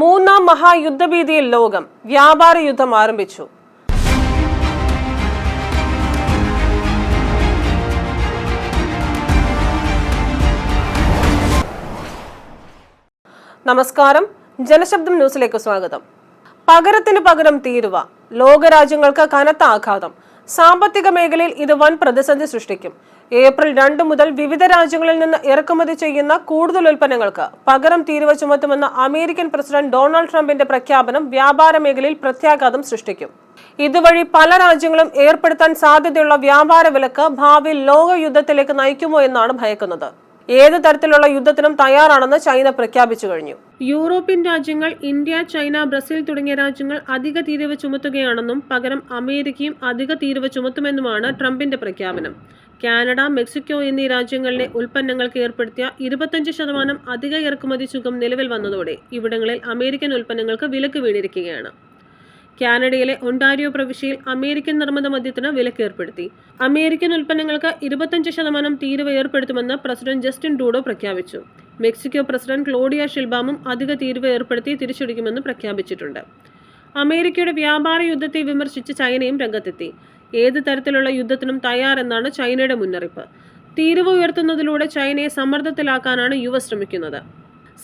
മൂന്നാം മഹായുദ്ധഭീതിയിൽ ലോകം. വ്യാപാര യുദ്ധം ആരംഭിച്ചു. നമസ്കാരം. ജനശബ്ദം ന്യൂസിലേക്ക് സ്വാഗതം. പകരത്തിന് പകരം തീരുവ. ലോകരാജ്യങ്ങൾക്ക് കനത്ത ആഘാതം. സാമ്പത്തിക മേഖലയിൽ ഇത് വൻ പ്രതിസന്ധി സൃഷ്ടിക്കും. ഏപ്രിൽ രണ്ട് മുതൽ വിവിധ രാജ്യങ്ങളിൽ നിന്ന് ഇറക്കുമതി ചെയ്യുന്ന കൂടുതൽ ഉൽപ്പന്നങ്ങൾക്ക് പകരം തീരുവ ചുമത്തുമെന്ന അമേരിക്കൻ പ്രസിഡന്റ് ഡൊണാൾഡ് ട്രംപിന്റെ പ്രഖ്യാപനം വ്യാപാര മേഖലയിൽ പ്രത്യാഘാതം സൃഷ്ടിക്കും. ഇതുവഴി പല രാജ്യങ്ങളും ഏർപ്പെടുത്താൻ സാധ്യതയുള്ള വ്യാപാര വിലക്ക് ഭാവിയിൽ ലോക യുദ്ധത്തിലേക്ക് നയിക്കുമോ എന്നാണ് ഭയക്കുന്നത്. ഏത് തരത്തിലുള്ള യുദ്ധത്തിനും തയ്യാറാണെന്ന് ചൈന പ്രഖ്യാപിച്ചു കഴിഞ്ഞു. യൂറോപ്യൻ രാജ്യങ്ങൾ ഇന്ത്യ ചൈന ബ്രസീൽ തുടങ്ങിയ രാജ്യങ്ങൾ അധിക തീരുവ ചുമത്തുകയാണെന്നും പകരം അമേരിക്കയും അധിക തീരുവ ചുമത്തുമെന്നുമാണ് ട്രംപിന്റെ പ്രഖ്യാപനം. കാനഡ മെക്സിക്കോ എന്നീ രാജ്യങ്ങളിലെ ഉൽപ്പന്നങ്ങൾക്ക് ഏർപ്പെടുത്തിയ ഇരുപത്തഞ്ച് ശതമാനം അധിക ഇറക്കുമതി ചുങ്കം നിലവിൽ വന്നതോടെ ഇവിടങ്ങളിൽ അമേരിക്കൻ ഉൽപ്പന്നങ്ങൾക്ക് വിലക്ക് വീണിരിക്കുകയാണ്. കാനഡയിലെ ഒണ്ടാരിയോ പ്രവിശ്യയിൽ അമേരിക്കൻ നിർമ്മിത മദ്യത്തിന് വിലക്ക് ഏർപ്പെടുത്തി. അമേരിക്കൻ ഉൽപ്പന്നങ്ങൾക്ക് ഇരുപത്തഞ്ച് ശതമാനം തീരുവ ഏർപ്പെടുത്തുമെന്ന് പ്രസിഡന്റ് ജസ്റ്റിൻ ട്രൂഡോ പ്രഖ്യാപിച്ചു. മെക്സിക്കോ പ്രസിഡന്റ് ക്ലോഡിയ ഷിൽബാമും അധിക തീരുവ ഏർപ്പെടുത്തി തിരിച്ചടിക്കുമെന്ന് പ്രഖ്യാപിച്ചിട്ടുണ്ട്. അമേരിക്കയുടെ വ്യാപാര യുദ്ധത്തെ വിമർശിച്ച് ചൈനയും രംഗത്തെത്തി. ഏത് തരത്തിലുള്ള യുദ്ധത്തിനും തയ്യാറെന്നാണ് ചൈനയുടെ മുന്നറിയിപ്പ്. തീരുവ ഉയർത്തുന്നതിലൂടെ ചൈനയെ സമ്മർദ്ദത്തിലാക്കാനാണ് യു എസ് ശ്രമിക്കുന്നത്.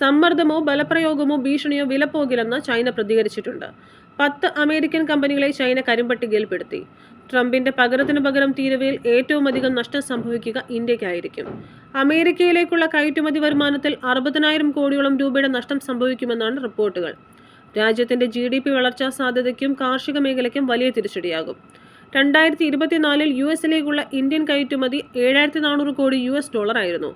സമ്മർദ്ദമോ ബലപ്രയോഗമോ ഭീഷണിയോ വിലപ്പോകില്ലെന്ന് ചൈന പ്രതികരിച്ചിട്ടുണ്ട്. പത്ത് അമേരിക്കൻ കമ്പനികളെ ചൈന കരിമ്പട്ടികയിൽപ്പെടുത്തി ട്രംപിന്റെ പകരത്തിനു പകരം തീരുവയിൽ ഏറ്റവും അധികം നഷ്ടം സംഭവിക്കുക ഇന്ത്യക്കായിരിക്കും. അമേരിക്കയിലേക്കുള്ള കയറ്റുമതി വരുമാനത്തിൽ അറുപതിനായിരം കോടിയോളം രൂപയുടെ നഷ്ടം സംഭവിക്കുമെന്നാണ് റിപ്പോർട്ടുകൾ. രാജ്യത്തിന്റെ ജി ഡി പി വളർച്ചാ സാധ്യതയ്ക്കും കാർഷിക മേഖലയ്ക്കും വലിയ തിരിച്ചടിയാകും. രണ്ടായിരത്തി ഇരുപത്തിനാലിൽ യു എസിലേക്കുള്ള ഇന്ത്യൻ കയറ്റുമതി ഏഴായിരത്തി നാനൂറ് കോടി യു എസ് ഡോളർ ആയിരുന്നു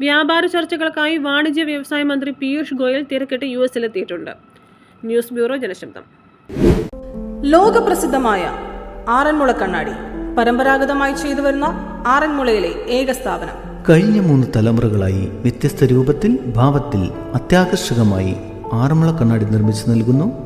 വ്യാപാര ചർച്ചകൾക്കായി വാണിജ്യ വ്യവസായ മന്ത്രി പീയൂഷ് ഗോയൽ തിരക്കിട്ട് U എസിലെത്തിയിട്ടുണ്ട്. News bureau Janasabdam. ലോകപ്രസിദ്ധമായ Aranmula കണ്ണാടി പരമ്പരാഗതമായി ചെയ്തു വരുന്ന ആറന്മുളയിലെ ഏക സ്ഥാപനം. കഴിഞ്ഞ മൂന്ന് തലമുറകളായി വ്യത്യസ്ത രൂപത്തിൽ ഭാവത്തിൽ അത്യാകർഷകമായി ആറന്മുള കണ്ണാടി നിർമ്മിച്ചു നൽകുന്നു.